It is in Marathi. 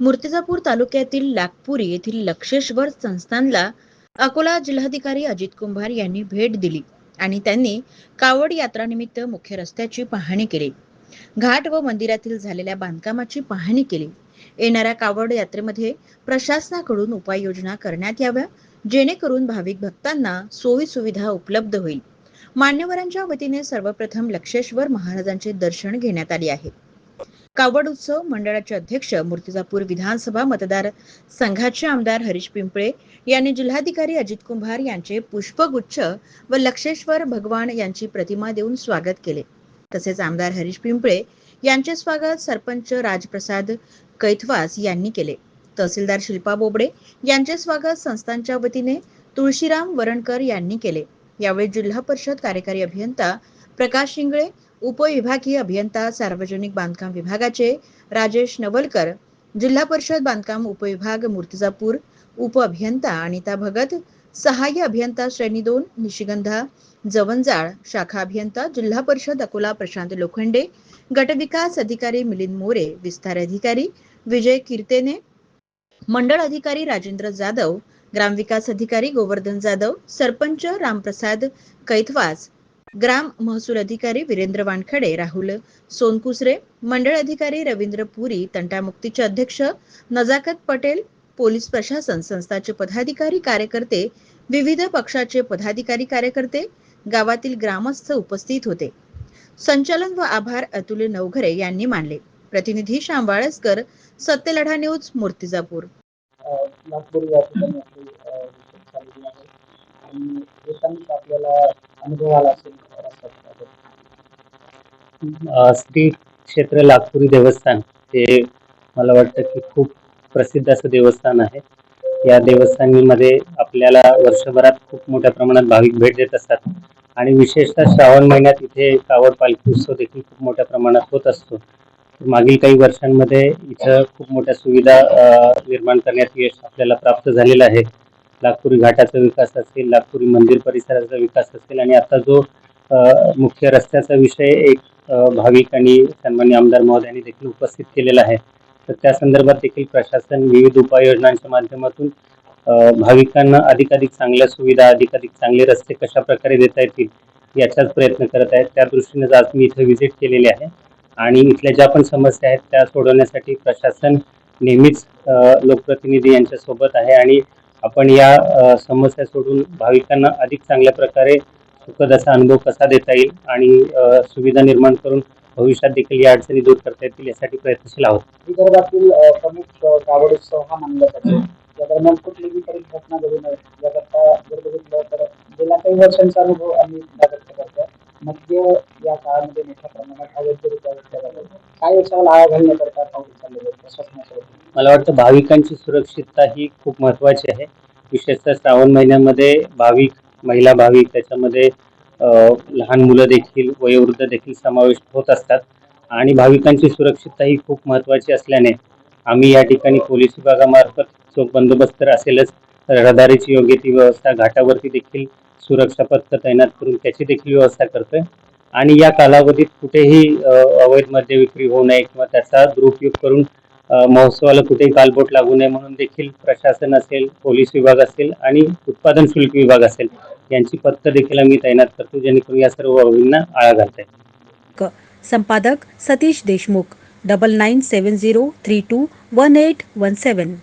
मूर्तिजापूर तालुक्यातील लाकपुरी येथील लक्षेश्वर संस्थानला अकोला जिल्हाधिकारी अजित कुंभार यांनी भेट दिली आणि त्यांनी कावड यात्रानिमित्त मुख्य रस्त्याची पाहणी केली. घाट व मंदिरातील झालेल्या बांधकामाची पाहणी केली. येणाऱ्या कावड यात्रेमध्ये प्रशासनाकडून उपाययोजना करण्यात याव्या जेणेकरून भाविक भक्तांना सोयी सुविधा उपलब्ध होईल. मान्यवरांच्या वतीने सर्वप्रथम लक्षेश्वर महाराजांचे दर्शन घेण्यात आले आहे. कावड उत्सव मंडळाचे अध्यक्ष मूर्तिजापूर विधानसभा मतदार संघाचे आमदार हरीश पिंपळे यांनी जिल्हाधिकारी अजित कुंभार यांचे पुष्पगुच्छ व लक्षेश्वर भगवान यांची प्रतिमा देऊन स्वागत केले. तसेच आमदार हरीश पिंपळे यांचे स्वागत सरपंच राजप्रसाद कैथवास यांनी केले. तहसीलदार शिल्पा बोबडे यांचे स्वागत संस्थांच्या वतीने तुळशीराम वरणकर यांनी केले. यावेळी जिल्हा परिषद कार्यकारी अभियंता प्रकाश शिंगळे उपविभागीय अभियंता सार्वजनिक बांधकाम विभागाचे राजेश नवलकर जिल्हा परिषद बांधकाम उपविभाग मूर्तिजापूर उप अभियंता अनिता भगत सहाय्य अभियंता श्रेणी दोन निशिगंधा जवंजाळ शाखा अभियंता जिल्हा परिषद अकोला प्रशांत लोखंडे गटविकास अधिकारी मिलिंद मोरे विस्तार अधिकारी विजय कीर्तेने मंडळ अधिकारी राजेंद्र जाधव ग्रामविकास अधिकारी गोवर्धन जाधव सरपंच रामप्रसाद कैथवास ग्राम महसूल अधिकारी वीरेंद्र वानखडे राहुल सोनकुसरे मंडळ अधिकारी रवींद्र पुरी तंटामुक्तीचे अध्यक्ष नजाकत पटेल पोलीस प्रशासन संस्थाचे पदाधिकारी कार्यकर्ते विविध पक्षाचे पदाधिकारी कार्यकर्ते गावातील ग्रामस्थ उपस्थित होते. संचालन व आभार अतुल नवघरे यांनी मानले. प्रतिनिधी श्याम वाळसकर सत्यलढा न्यूज मूर्तिजापूर. नागपूर या ठिकाणी आपली आहे. आणि आपल्याला श्री क्षेत्र नागपुरी देवस्थान हे मला वाटतं की खूप प्रसिद्ध असं देवस्थान आहे. या देवस्थानीमध्ये आपल्याला वर्षभरात खूप मोठ्या प्रमाणात भाविक भेट देत असतात आणि विशेषतः श्रावण महिन्यात इथे कावड पालखी उत्सव देखील खूप मोठ्या प्रमाणात होत असतो. मागील काही वर्षांमध्ये इथं खूप मोठ्या सुविधा निर्माण करण्यात यश आपल्याला प्राप्त झालेलं आहे. नागपुरी घाटाचा विकास असेल नागपुरी मंदिर परिसराचा विकास असेल आणि आता जो मुख्य रस्त्याचा विषय एक भाविक आणि सन्मान्य आमदार महोदयांनी देखील उपस्थित केलेला आहे. तर त्या संदर्भात देखील प्रशासन विविध उपाययोजनांच्या माध्यमातून भाविकांना अधिकाधिक चांगल्या सुविधा अधिकाधिक चांगले रस्ते कशा प्रकारे देता येतील याचाच प्रयत्न करत आहेत. त्या दृष्टीनेच आज मी इथं व्हिजिट केलेली आहे आणि इथल्या ज्या पण समस्या आहेत त्या सोडवण्यासाठी प्रशासन नेहमीच लोकप्रतिनिधी यांच्यासोबत आहे आणि आपण या समस्या सोडून भाविकांना अधिक चांगल्या प्रकारे सुखद असा अनुभव कसा देता येईल आणि सुविधा निर्माण करून भविष्यात देखील या अडचणी दूर करता येतील यासाठी प्रयत्नशील आहोत. विदर्भातील प्रमुख अ, कावड उत्सव हा मानला जातो. या दरम्यान कुठलीही तरी घटना घडू नये. याकरता जर बघितलं तर गेल्या काही वर्षांचा अनुभव आम्ही मध्य या काळामध्ये मोठ्या प्रमाणात अवैधरित्या घेतल्या जातात काय याच्यावर आळा घालण्याकरता पाऊल चाललेलं आहे मला वाटतं भाविकांची सुरक्षितता ही खूप महत्त्वाची आहे. विशेषतः श्रावण महिन्यामध्ये भाविक महिला भाविक त्याच्यामध्ये लहान मुलं देखील वयोवृद्ध देखील समावेश होत असतात. आणि भाविकांची सुरक्षितता ही खूप महत्त्वाची असल्याने आम्ही या ठिकाणी पोलीस विभागामार्फत चोख बंदोबस्त तर असेलच. रहदारीची योग्य ती व्यवस्था घाटावरती देखील सुरक्षा पथक तैनात करून त्याची देखील व्यवस्था करतोय. आणि या कालावधीत कुठेही अवैध मद्य विक्री होऊ नये किंवा त्याचा दुरुपयोग करून महोत्सवाला कुठेही कालबोट लागू नये म्हणून देखील प्रशासन असेल पोलीस विभाग असेल आणि उत्पादन शुल्क विभाग असेल यांची पथक देखील आम्ही तैनात करतो जेणेकरून या सर्व बाबींना आळा घालता येईल. संपादक Satish Deshmukh double nine seven zero three two one eight one seven.